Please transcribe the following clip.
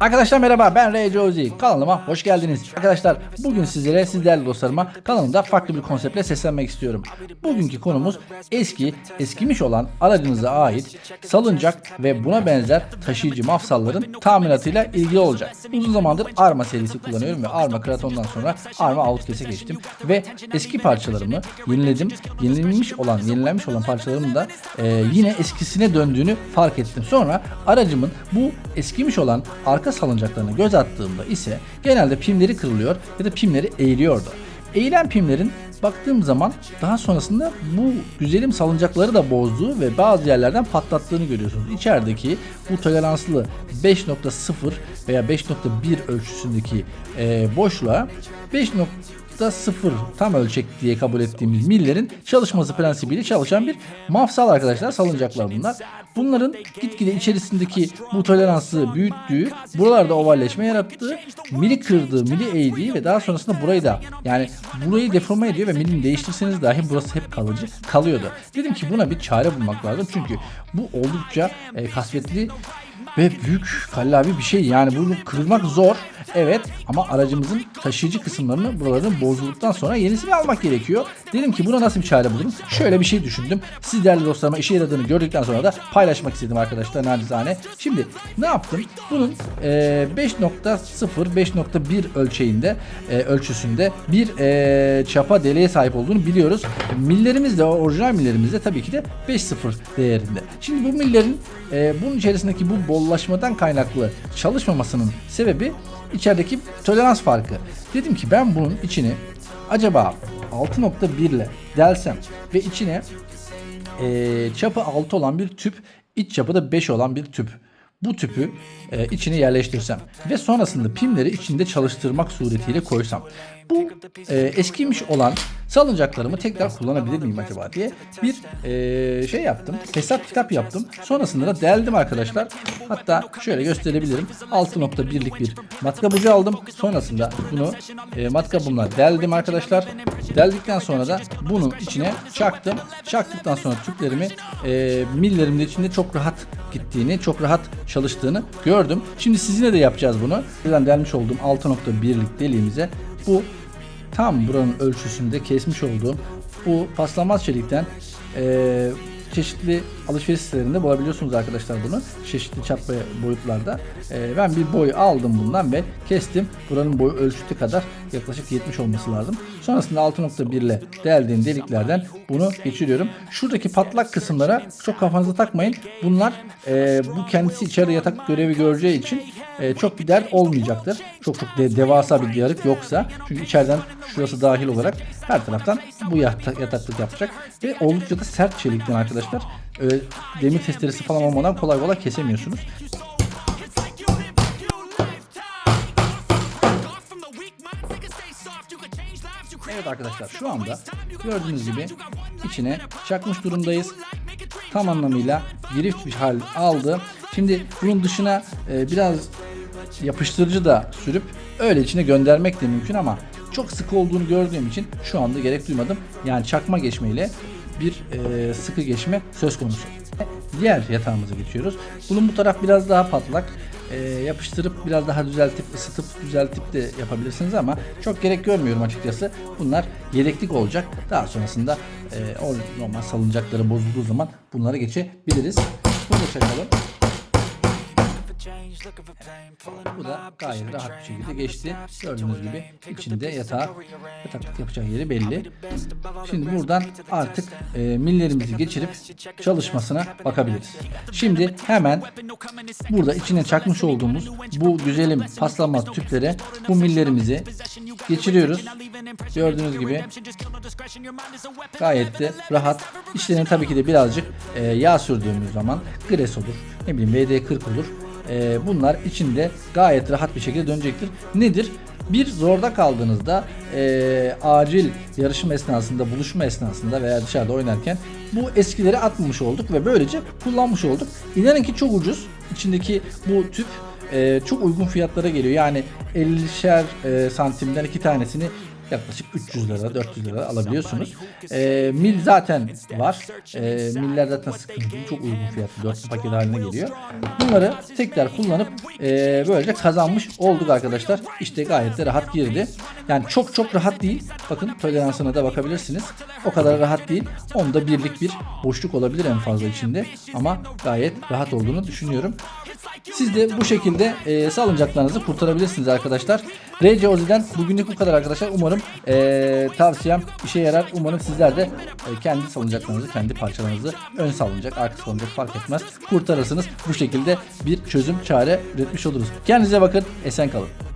Arkadaşlar merhaba ben Ray Jozi kanalıma hoş geldiniz. Arkadaşlar bugün sizlere sizlerle dostlarıma kanalımda farklı bir konseptle seslenmek istiyorum. Bugünkü konumuz eski eskimiş olan aracınıza ait salıncak ve buna benzer taşıyıcı mafsalların tamiratıyla ilgili olacak. Uzun zamandır Arma serisi kullanıyorum ve Arma Kraton'dan sonra Arma Outcast'e geçtim ve eski parçalarımı yeniledim. Yenilenmiş olan, yenilenmiş olan parçalarımın da e, yine eskisine döndüğünü fark ettim. Sonra aracımın bu eskimiş olan arka salıncaklarına göz attığımda ise genelde pimleri kırılıyor ya da pimleri eğiliyordu. Eğilen pimlerin baktığım zaman daha sonrasında bu güzelim salıncakları da bozduğu ve bazı yerlerden patlattığını görüyorsunuz. İçerideki bu toleranslı 5.0 veya 5.1 ölçüsündeki e, boşluğa 5.0 tam ölçek diye kabul ettiğimiz millerin çalışması prensibiyle çalışan bir mafsal arkadaşlar salıncaklar bunlar. Bunların gitgide içerisindeki bu toleransı büyüttüğü, buralarda ovalleşme yarattığı, mili kırdığı, mili eğdiği ve daha sonrasında burayı da yani burayı deforme ediyor ve milini değiştirseniz dahi burası hep kalıcı kalıyordu. Dedim ki buna bir çare bulmak lazım çünkü bu oldukça e, kasvetli ve büyük kallavi bir şey yani bunu kırmak zor evet ama aracımızın taşıyıcı kısımlarını buraların bozulduktan sonra yenisini almak gerekiyor. Dedim ki buna nasıl bir çare bulurum? Şöyle bir şey düşündüm. Siz değerli dostlarıma işe yaradığını gördükten sonra da paylaşmak istedim arkadaşlar nacizane. Şimdi ne yaptım? Bunun e, 5.0 5.1 ölçeğinde e, ölçüsünde bir e, çapa deliğe sahip olduğunu biliyoruz. Millerimiz de orijinal millerimiz de tabii ki de 5.0 değerinde. Şimdi bu millerin e, bunun içerisindeki bu bollaşmadan kaynaklı çalışmamasının sebebi içerideki tolerans farkı. Dedim ki ben bunun içini acaba 6.1 ile delsem ve içine e, çapı 6 olan bir tüp, iç çapı da 5 olan bir tüp. Bu tüpü e, içine yerleştirsem ve sonrasında pimleri içinde çalıştırmak suretiyle koysam. Bu e, eskimiş olan salıncaklarımı tekrar kullanabilir miyim acaba diye bir e, şey yaptım. Hesap kitap yaptım. Sonrasında da deldim arkadaşlar. Hatta şöyle gösterebilirim. 6.1'lik bir matkap aldım. Sonrasında bunu e, matkabımla deldim arkadaşlar. Deldikten sonra da bunun içine çaktım. Çaktıktan sonra tüplerimi e, millerimin içinde çok rahat gittiğini, çok rahat çalıştığını gördüm. Şimdi sizinle de yapacağız bunu. Buradan delmiş olduğum 6.1'lik deliğimize bu tam buranın ölçüsünde kesmiş olduğum bu paslanmaz çelikten e, çeşitli alışveriş sitelerinde bulabiliyorsunuz arkadaşlar bunu. Çeşitli çap ve boyutlarda. E, ben bir boy aldım bundan ve kestim. Buranın boyu ölçütü kadar yaklaşık 70 olması lazım. Sonrasında 6.1 ile deldiğim deliklerden bunu geçiriyorum. Şuradaki patlak kısımlara çok kafanıza takmayın. Bunlar e, bu kendisi içeride yatak görevi göreceği için e, çok bir dert olmayacaktır. Çok çok de, devasa bir yarık yoksa. Çünkü içeriden şurası dahil olarak her taraftan bu yatak, yataklık yapacak. Ve oldukça da sert çelikten arkadaşlar. Öyle demir testeresi falan olmadan kolay kolay kesemiyorsunuz. Evet arkadaşlar şu anda gördüğünüz gibi içine çakmış durumdayız. Tam anlamıyla girift bir hal aldı. Şimdi bunun dışına e, biraz yapıştırıcı da sürüp öyle içine göndermek de mümkün ama çok sıkı olduğunu gördüğüm için şu anda gerek duymadım. Yani çakma geçmeyle bir e, sıkı geçme söz konusu. Diğer yatağımıza geçiyoruz. Bunun bu taraf biraz daha patlak. E, yapıştırıp biraz daha düzeltip ısıtıp düzeltip de yapabilirsiniz ama çok gerek görmüyorum açıkçası. Bunlar yedeklik olacak. Daha sonrasında e, normal salıncakları bozulduğu zaman bunlara geçebiliriz. Bunu da çakalım. Bu da gayet rahat bir şekilde geçti. Gördüğünüz gibi içinde yatağı yataklık yapacak yeri belli. Şimdi buradan artık e, millerimizi geçirip çalışmasına bakabiliriz. Şimdi hemen burada içine çakmış olduğumuz bu güzelim paslanmaz tüplere bu millerimizi geçiriyoruz. Gördüğünüz gibi gayet de rahat. İçlerine tabii ki de birazcık e, yağ sürdüğümüz zaman gres olur. Ne bileyim VD40 olur. E, bunlar içinde gayet rahat bir şekilde dönecektir. Nedir? Bir zorda kaldığınızda e, acil yarışma esnasında, buluşma esnasında veya dışarıda oynarken bu eskileri atmamış olduk ve böylece kullanmış olduk. İnanın ki çok ucuz. İçindeki bu tüp e, çok uygun fiyatlara geliyor. Yani 50'şer e, santimden iki tanesini yaklaşık 300 lira 400 lira alabiliyorsunuz. E, mil zaten var. E, miller zaten sıkıntı. Çok uygun fiyatlı. 4 paket haline geliyor. Bunları tekrar kullanıp e, böylece kazanmış olduk arkadaşlar. İşte gayet de rahat girdi. Yani çok çok rahat değil. Bakın toleransına da bakabilirsiniz. O kadar rahat değil. Onda birlik bir boşluk olabilir en fazla içinde. Ama gayet rahat olduğunu düşünüyorum. Siz de bu şekilde e, salıncaklarınızı kurtarabilirsiniz arkadaşlar. RC Ozi'den bugünlük bu kadar arkadaşlar. Umarım e, tavsiyem işe yarar. Umarım sizler de e, kendi salıncaklarınızı, kendi parçalarınızı ön salıncak, arka salıncak fark etmez kurtarırsınız. Bu şekilde bir çözüm çare üretmiş oluruz. Kendinize bakın. Esen kalın.